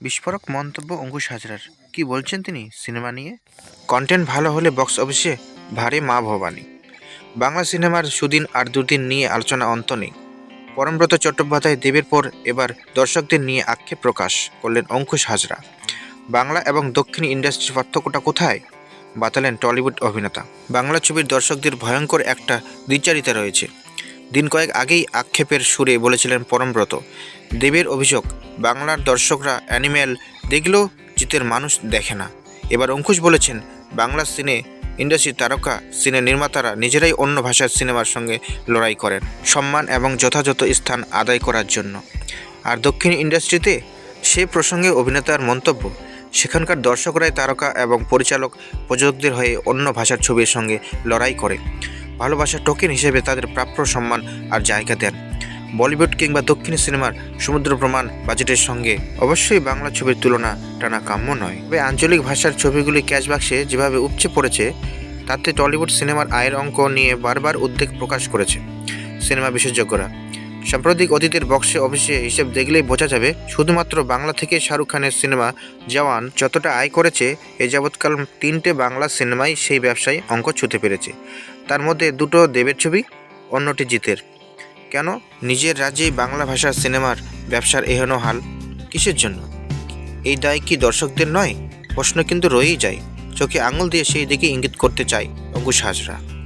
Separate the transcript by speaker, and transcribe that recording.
Speaker 1: বিস্ফোরক মন্তব্য অঙ্কুশ হাজরার। কি বলছেন তিনি সিনেমা নিয়ে? কন্টেন্ট ভালো হলে বক্স অফিসে ভারী মা ভবানী। বাংলা সিনেমার সুদিন আর দুদিন নিয়ে আলোচনা অন্ত নেই। পরমব্রত চট্টোপাধ্যায় দেবের পর এবার দর্শকদের নিয়ে আক্ষেপ প্রকাশ করলেন অঙ্কুশ হাজরা। বাংলা এবং দক্ষিণ ইন্ডাস্ট্রির পার্থক্যটা কোথায়? বাতালেন টলিউড অভিনেতা। বাংলা ছবির দর্শকদের ভয়ঙ্কর একটা দ্বিচারিতা রয়েছে। দিন কয়েক আগেই আক্ষেপের সুরে বলেছিলেন পরমব্রত। দেবের অভিযোগ, বাংলার দর্শকরা অ্যানিম্যাল দেখলেও জিতের মানুষ দেখে না। এবার অঙ্কুশ বলেছেন, বাংলা সিনে ইন্ডাস্ট্রির তারকা, সিনে নির্মাতারা নিজেরাই অন্য ভাষার সিনেমার সঙ্গে লড়াই করেন, সম্মান এবং যথাযথ স্থান আদায় করার জন্য। আর দক্ষিণ ইন্ডাস্ট্রিতে সে প্রসঙ্গে অভিনেতার মন্তব্য, সেখানকার দর্শকরাই তারকা এবং পরিচালক প্রযোজকদের হয়ে অন্য ভাষার ছবির সঙ্গে লড়াই করে। ভালোবাসার টোকেন হিসেবে তাদের প্রাপ্য সম্মান আর জায়গা দেন। বলিউড কিংবা দক্ষিণ সিনেমার সমুদ্র প্রমাণ বাজেটের সঙ্গে অবশ্যই বাংলা ছবির তুলনা টানা কাম্য নয়। তবে আঞ্চলিক ভাষার ছবিগুলি ক্যাশ বাক্সে যেভাবে উপচে পড়েছে, তাতে টলিউড সিনেমার আয়ের অঙ্ক নিয়ে বারবার উদ্বেগ প্রকাশ করেছে সিনেমা বিশেষজ্ঞরা। সাম্প্রতিক অতীতের বক্সে অফিসে হিসেব দেখলেই বোঝা যাবে, শুধুমাত্র বাংলা থেকে শাহরুখ খানের সিনেমা জওয়ান যতটা আয় করেছে, এ যাবৎকাল তিনটে বাংলা সিনেমাই সেই ব্যবসায় অঙ্ক ছুঁতে পেরেছে। তার মধ্যে দুটো দেবের ছবি, অন্যটি জিতের। কেন? নিজের রাজ্যেই বাংলা ভাষার সিনেমার ব্যবসার এহেন হাল কিসের জন্য? এই দায় কি দর্শকদের নয়? প্রশ্ন কিন্তু রয়েই যায়। চোখে আঙুল দিয়ে সেই দিকে ইঙ্গিত করতে চায় অঙ্কুশ হাজরা।